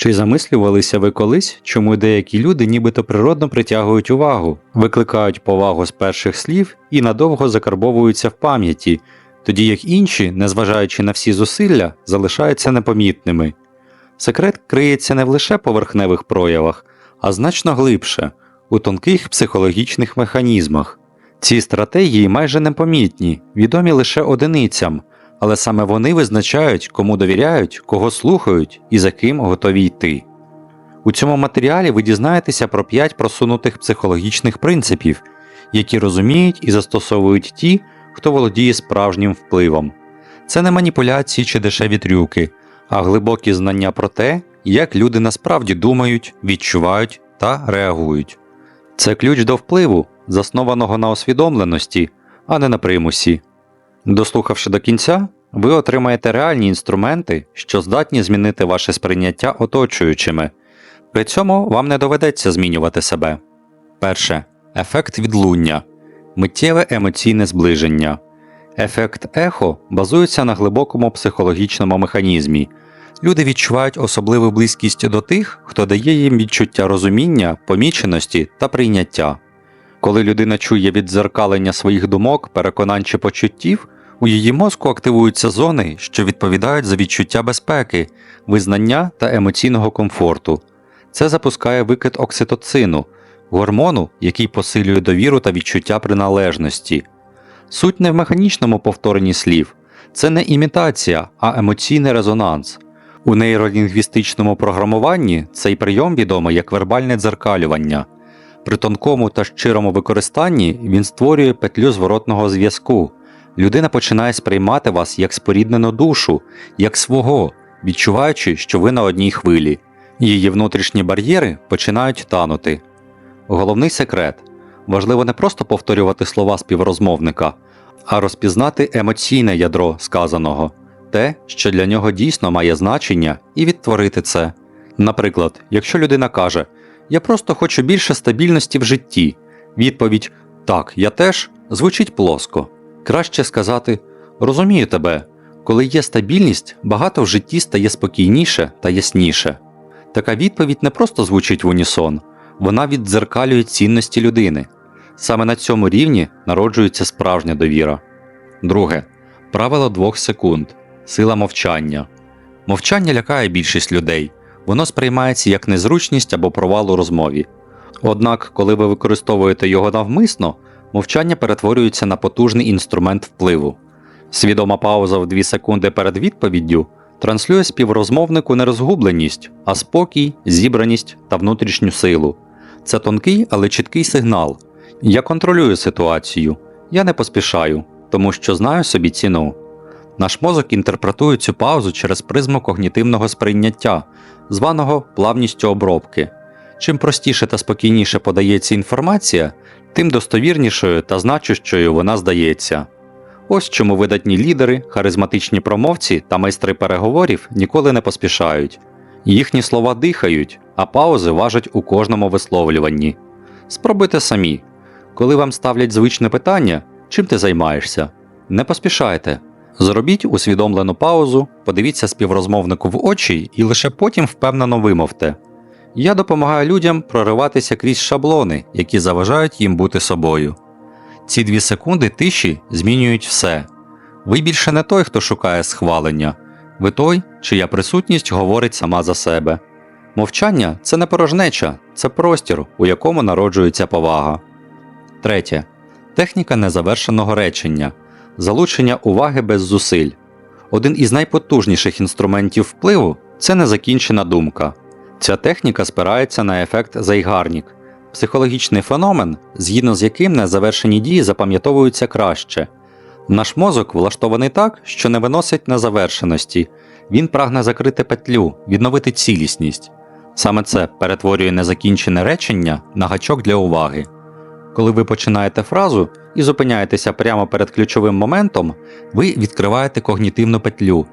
Чи замислювалися ви колись, чому деякі люди нібито природно притягують увагу, викликають повагу з перших слів і надовго закарбовуються в пам'яті, тоді як інші, незважаючи на всі зусилля, залишаються непомітними? Секрет криється не в лише поверхневих проявах, а значно глибше, у тонких психологічних механізмах. Ці стратегії майже непомітні, відомі лише одиницям, але саме вони визначають, кому довіряють, кого слухають і за ким готові йти. У цьому матеріалі ви дізнаєтеся про 5 просунутих психологічних принципів, які розуміють і застосовують ті, хто володіє справжнім впливом. Це не маніпуляції чи дешеві трюки, а глибокі знання про те, як люди насправді думають, відчувають та реагують. Це ключ до впливу, заснованого на усвідомленості, а не на примусі. Дослухавши до кінця, ви отримаєте реальні інструменти, що здатні змінити ваше сприйняття оточуючими. При цьому вам не доведеться змінювати себе. Перше. Ефект відлуння. Миттєве емоційне зближення. Ефект ехо базується на глибокому психологічному механізмі. Люди відчувають особливу близькість до тих, хто дає їм відчуття розуміння, поміченості та прийняття. Коли людина чує віддзеркалення своїх думок, переконань чи почуттів, у її мозку активуються зони, що відповідають за відчуття безпеки, визнання та емоційного комфорту. Це запускає викид окситоцину, гормону, який посилює довіру та відчуття приналежності. Суть не в механічному повторенні слів, це не імітація, а емоційний резонанс. У нейролінгвістичному програмуванні цей прийом відомий як вербальне дзеркалювання. При тонкому та щирому використанні він створює петлю зворотного зв'язку. Людина починає сприймати вас як споріднену душу, як свого, відчуваючи, що ви на одній хвилі. Її внутрішні бар'єри починають танути. Головний секрет важливо не просто повторювати слова співрозмовника, а розпізнати емоційне ядро сказаного, те, що для нього дійсно має значення, і відтворити це. Наприклад, якщо людина каже Я просто хочу більше стабільності в житті, відповідь Так, я теж звучить плоско. Краще сказати Розумію тебе, коли є стабільність, багато в житті стає спокійніше та ясніше. Така відповідь не просто звучить в унісон, вона віддзеркалює цінності людини. Саме на цьому рівні народжується справжня довіра. Друге. Правило двох секунд. Сила мовчання. Мовчання лякає більшість людей, воно сприймається як незручність або провал у розмові. Однак, коли ви використовуєте його навмисно, мовчання перетворюється на потужний інструмент впливу. Свідома пауза в 2 секунди перед відповіддю транслює співрозмовнику не розгубленість, а спокій, зібраність та внутрішню силу. Це тонкий, але чіткий сигнал. Я контролюю ситуацію, я не поспішаю, тому що знаю собі ціну. Наш мозок інтерпретує цю паузу через призму когнітивного сприйняття, званого плавністю обробки. Чим простіше та спокійніше подається інформація, тим достовірнішою та значущою вона здається. Ось чому видатні лідери, харизматичні промовці та майстри переговорів ніколи не поспішають. Їхні слова дихають, а паузи важать у кожному висловлюванні. Спробуйте самі. Коли вам ставлять звичне питання, чим ти займаєшся? Не поспішайте. Зробіть усвідомлену паузу, подивіться співрозмовнику в очі і лише потім впевнено вимовте. Я допомагаю людям прориватися крізь шаблони, які заважають їм бути собою. Ці дві секунди тиші змінюють все. Ви більше не той, хто шукає схвалення, ви той, чия присутність говорить сама за себе. Мовчання це не порожнеча, це простір, у якому народжується повага. Третє. Техніка незавершеного речення, залучення уваги без зусиль. Один із найпотужніших інструментів впливу це незакінчена думка. Ця техніка спирається на ефект Зайгарнік, психологічний феномен, згідно з яким незавершені дії запам'ятовуються краще. Наш мозок влаштований так, що не виносить незавершеності, він прагне закрити петлю, відновити цілісність. Саме це перетворює незакінчене речення на гачок для уваги. Коли ви починаєте фразу і зупиняєтеся прямо перед ключовим моментом, ви відкриваєте когнітивну петлю.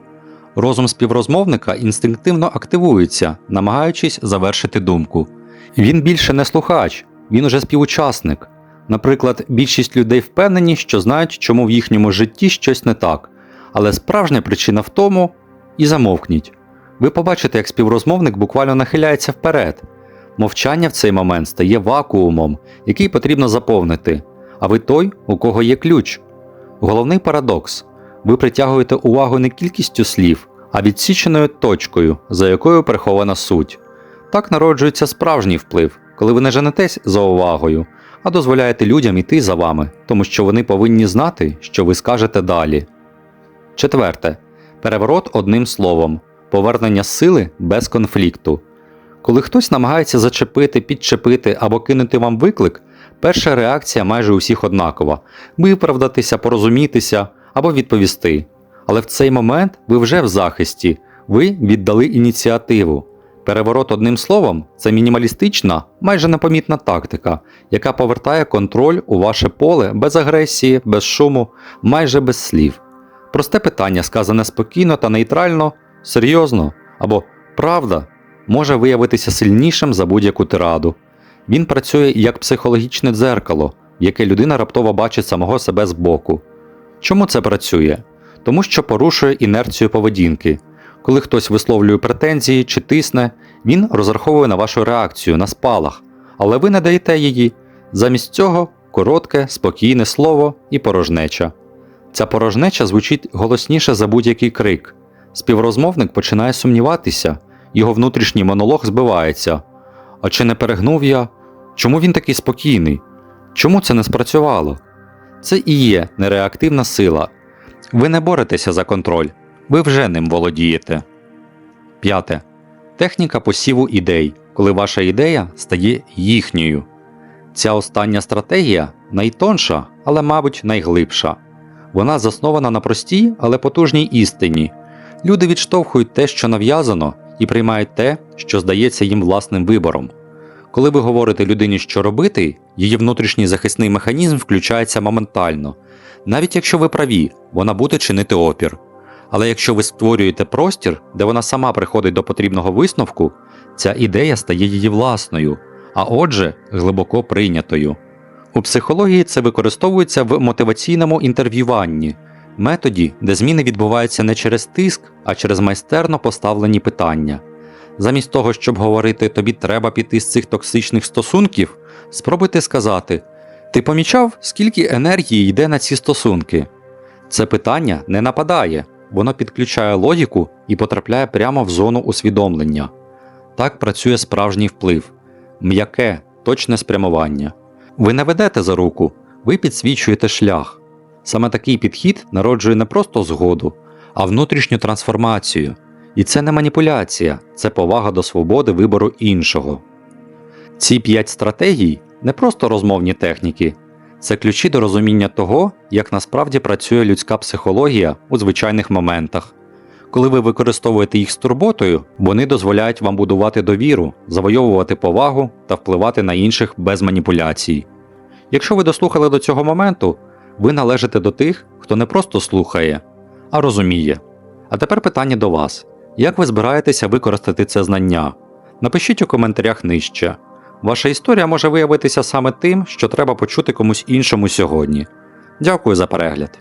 Розум співрозмовника інстинктивно активується, намагаючись завершити думку. Він більше не слухач, він уже співучасник. Наприклад, більшість людей впевнені, що знають, чому в їхньому житті щось не так, але справжня причина в тому і замовкніть. Ви побачите, як співрозмовник буквально нахиляється вперед. Мовчання в цей момент стає вакуумом, який потрібно заповнити, а ви той, у кого є ключ. Головний парадокс ви притягуєте увагу не кількістю слів, а відсіченою точкою, за якою прихована суть. Так народжується справжній вплив, коли ви не женетесь за увагою, а дозволяєте людям іти за вами, тому що вони повинні знати, що ви скажете далі. Четверте. Переворот одним словом. Повернення сили без конфлікту. Коли хтось намагається зачепити, підчепити або кинути вам виклик, перша реакція майже у всіх однакова виправдатися, порозумітися або відповісти. Але в цей момент ви вже в захисті, ви віддали ініціативу. Переворот одним словом це мінімалістична, майже непомітна тактика, яка повертає контроль у ваше поле без агресії, без шуму, майже без слів. Просте питання, сказане спокійно та нейтрально, серйозно або правда, може виявитися сильнішим за будь-яку тираду. Він працює як психологічне дзеркало, яке людина раптово бачить самого себе збоку. Чому це працює? Тому що порушує інерцію поведінки. Коли хтось висловлює претензії чи тисне, він розраховує на вашу реакцію, на спалах, але ви не даєте її. Замість цього коротке, спокійне слово і порожнеча. Ця порожнеча звучить голосніше за будь-який крик. Співрозмовник починає сумніватися, його внутрішній монолог збивається. А чи не перегнув я? Чому він такий спокійний? Чому це не спрацювало? Це і є нереактивна сила. Ви не боретеся за контроль, ви вже ним володієте. П'яте. Техніка посіву ідей, коли ваша ідея стає їхньою. Ця остання стратегія найтонша, але, мабуть, найглибша. Вона заснована на простій, але потужній істині. Люди відштовхують те, що нав'язано, і приймають те, що здається їм власним вибором. Коли ви говорите людині, що робити, її внутрішній захисний механізм включається моментально. Навіть якщо ви праві, вона буде чинити опір. Але якщо ви створюєте простір, де вона сама приходить до потрібного висновку, ця ідея стає її власною, а отже, глибоко прийнятою. У психології це використовується в мотиваційному інтерв'юванні, методі, де зміни відбуваються не через тиск, а через майстерно поставлені питання. Замість того, щоб говорити тобі треба піти з цих токсичних стосунків, спробуйте сказати: Ти помічав, скільки енергії йде на ці стосунки? Це питання не нападає, воно підключає логіку і потрапляє прямо в зону усвідомлення. Так працює справжній вплив, м'яке, точне спрямування. Ви не ведете за руку, ви підсвічуєте шлях. Саме такий підхід народжує не просто згоду, а внутрішню трансформацію. І це не маніпуляція, це повага до свободи вибору іншого. Ці п'ять стратегій не просто розмовні техніки, це ключі до розуміння того, як насправді працює людська психологія у звичайних моментах. Коли ви використовуєте їх з турботою, вони дозволяють вам будувати довіру, завойовувати повагу та впливати на інших без маніпуляцій. Якщо ви дослухали до цього моменту, ви належите до тих, хто не просто слухає, а розуміє. А тепер питання до вас: як ви збираєтеся використати це знання? Напишіть у коментарях нижче. Ваша історія може виявитися саме тим, що треба почути комусь іншому сьогодні. Дякую за перегляд.